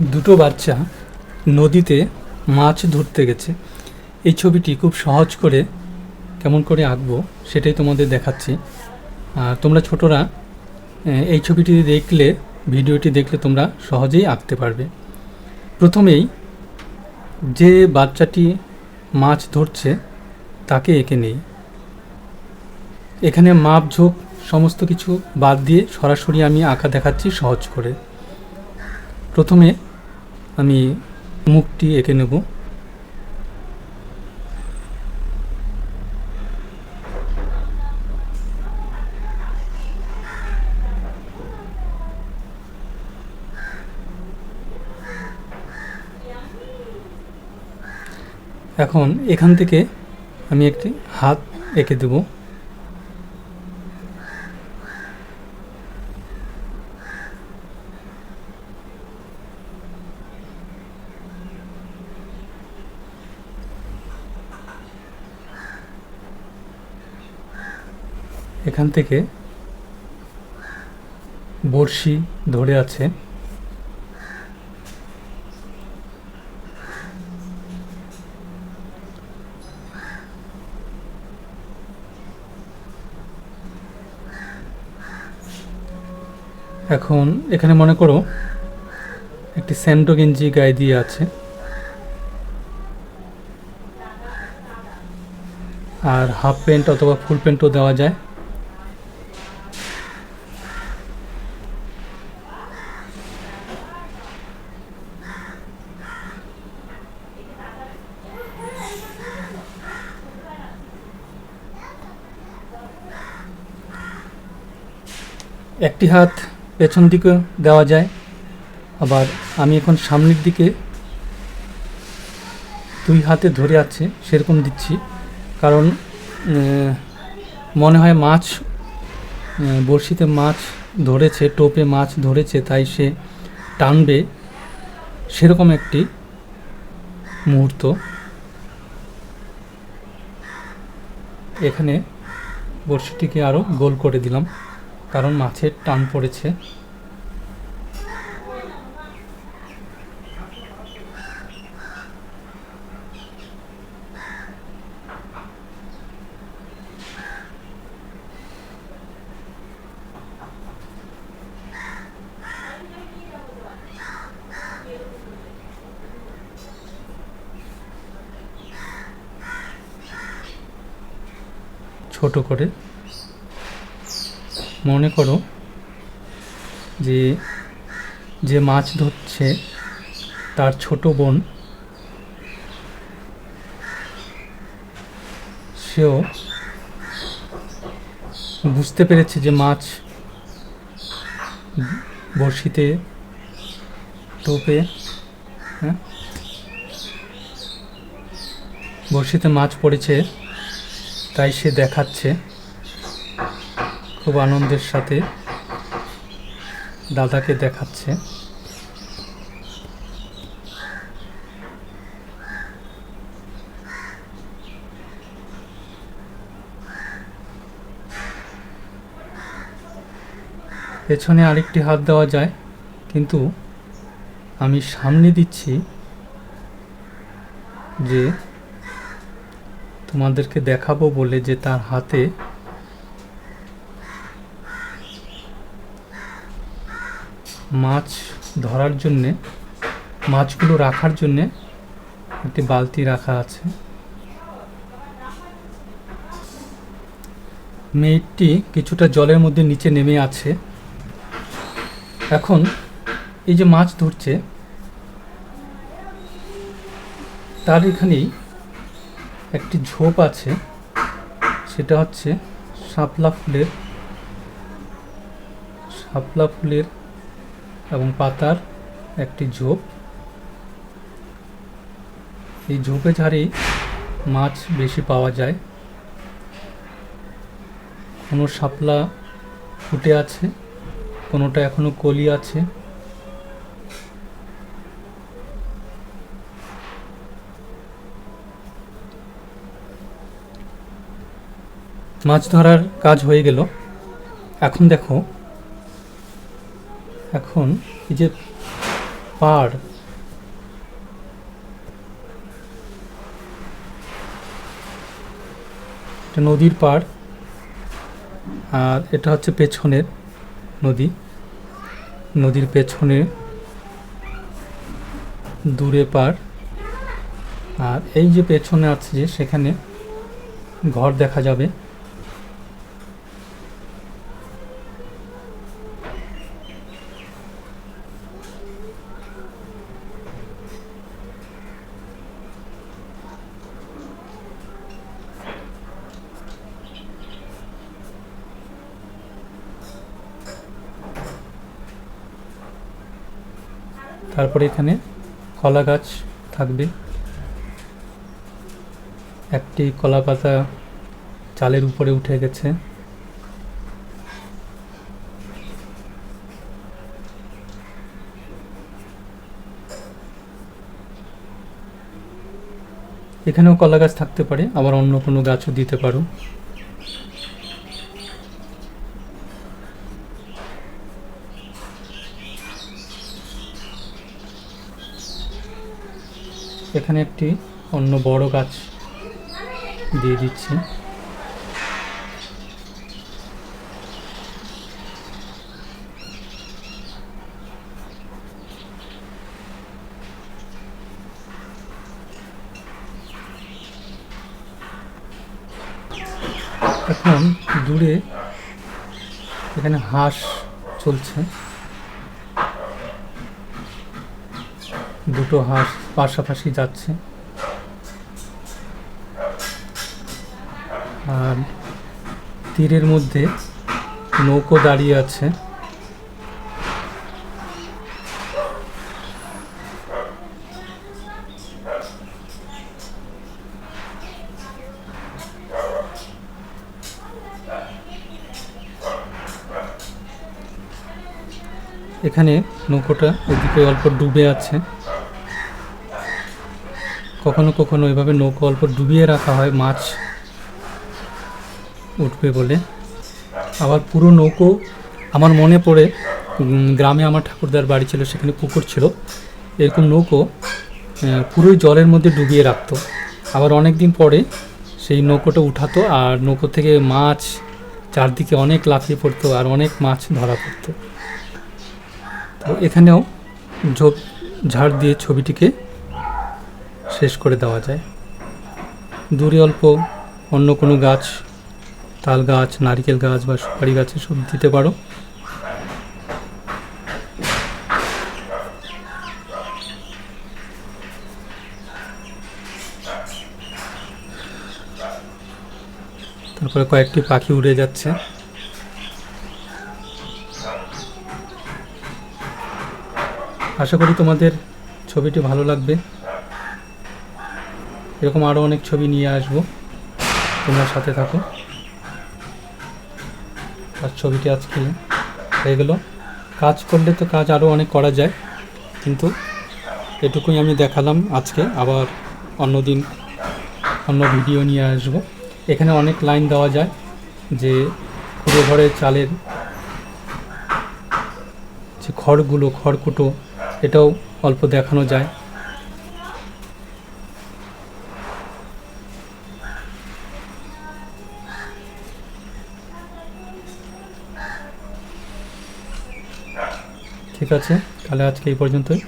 দুটো বাচ্চা নদীতে মাছ ধরতে গেছে। এই ছবিটি খুব সহজ করে কেমন করে আঁকবো সেটাই তোমাদের দেখাচ্ছি। আর তোমরা ছোটরা এই ছবিটি দেখলে, ভিডিওটি দেখলে তোমরা সহজেই আঁকতে পারবে। প্রথমেই যে বাচ্চাটি মাছ ধরছে, তাকে এঁকে নেই। এখানে মাপ ঝোঁক সমস্ত কিছু বাদ দিয়ে সরাসরি আমি আঁকা দেখাচ্ছি সহজ করে। প্রথমে আমি মুখটি এঁকে নেব। এখন এখান থেকে আমি একটি হাত এঁকে দেব। এখান থেকে বড়শি ধরে আছে। এখন এখানে মনে করো একটি স্যান্ডো গেঞ্জি গায়ে দিয়ে আছে। আর হাফ প্যান্ট অথবা ফুল প্যান্টও দেওয়া যায়। একটি হাত পেছন দিকে দেওয়া যায়, আবার আমি এখন সামনের দিকে দুই হাতে ধরে আছে, সেরকম দিচ্ছি। কারণ মনে হয় মাছ বড়শিতে মাছ ধরেছে, টোপে মাছ ধরেছে, তাই সে টানবে, সেরকম একটি মুহূর্ত। এখানে বড়শিটিকে আরও গোল করে দিলাম। কারণ মাছের টান পড়েছে। ছোট করে মনে করো যে যে মাছ ধরছে তার ছোট বোন, সেও বুঝতে পেরেছে যে মাছ বড়শিতে টোপে হ্যাঁ? বড়শিতে মাছ পড়েছে, তাই সে দেখাচ্ছে। খুব আনন্দের সাথে দাদাকে দেখাচ্ছে। পেছনে আরেকটি হাত দেওয়া যায়, কিন্তু আমি সামনে দিচ্ছি যে তোমাদেরকে দেখাবো বলে যে তার হাতে মাছ ধরার জন্যে, মাছগুলো রাখার জন্যে একটি বালতি রাখা আছে। মেয়েটি কিছুটা জলের মধ্যে নিচে নেমে আছে। এখন এই যে মাছ ধরছে, তার এখানেই একটি ঝোপ আছে। সেটা হচ্ছে শাপলা ফুলের শাপলা ফুলের এবং পাতার একটি ঝোপ। এই ঝোপে ঝাড়েই মাছ বেশি পাওয়া যায়। কোনো শাপলা ফুটে আছে, কোনোটা এখনও কলি আছে। মাছ ধরার কাজ হয়ে গেল। এখন দেখো এখন এই যে পাড়, এটা নদীর পাড়, আর এটা হচ্ছে পেছনের নদী। নদীর পেছনে দূরে পাড়, আর এই যে পেছনে আছে যে সেখানে ঘর দেখা যাবে। তারপরে এখানে কলা গাছ থাকবে। একটি কলা পাতা চালের উপরে উঠে গেছে। এখানেও কলা গাছ থাকতে পারে, আবার অন্য কোনো গাছও দিতে পারো। এখানে একটি অন্য বড় গাছ দিয়ে দিচ্ছি। এখন দূরে এখানে হাঁস চলছে। দুটো হাঁস পাশাপাশি যাচ্ছে। আর তীরের মধ্যে নৌকো দাঁড়িয়ে আছে। এখানে নৌকোটা এদিকে অল্প ডুবে আছে। কখনো কখনো এভাবে নৌকো অল্প ডুবিয়ে রাখা হয়, মাছ উঠবে বলে। আবার পুরো নৌকো আমার মনে পড়ে গ্রামে আমার ঠাকুরদার বাড়ি ছিল, সেখানে পুকুর ছিল। এরকম নৌকো পুরোই জলের মধ্যে ডুবিয়ে রাখতো। আবার অনেক দিন পরে সেই নৌকোটা উঠাতো আর নৌকো থেকে মাছ চারদিকে অনেক লাফিয়ে পড়তো আর অনেক মাছ ধরা পড়তো। তো এখানেও ঝোপ, ঝাড় দিয়ে ছবিটিকে শেষ করে দেওয়া যায়। দূরে অল্প অন্য কোনো গাছ, তাল গাছ, নারকেল গাছ বা সুপারি গাছে সব দিতে পারো। তারপরে কয়েকটি পাখি উড়ে যাচ্ছে। আশা করি তোমাদের ছবিটি ভালো লাগবে। এরকম আরও অনেক ছবি নিয়ে আসব। তোমরা সাথে থাকো। আর ছবিটি আজকে হয়ে গেল। কাজ করলে তো কাজ আরও অনেক করা যায়, কিন্তু এটুকুই আমি দেখালাম আজকে। আবার অন্যদিন অন্য ভিডিও নিয়ে আসব। এখানে অনেক লাইন দেওয়া যায় যে পুরো ঘরে চালের যে খড়গুলো, খড়কুটো, এটাও অল্প দেখানো যায়। ঠিক আছে তাহলে আজকে এই পর্যন্তই।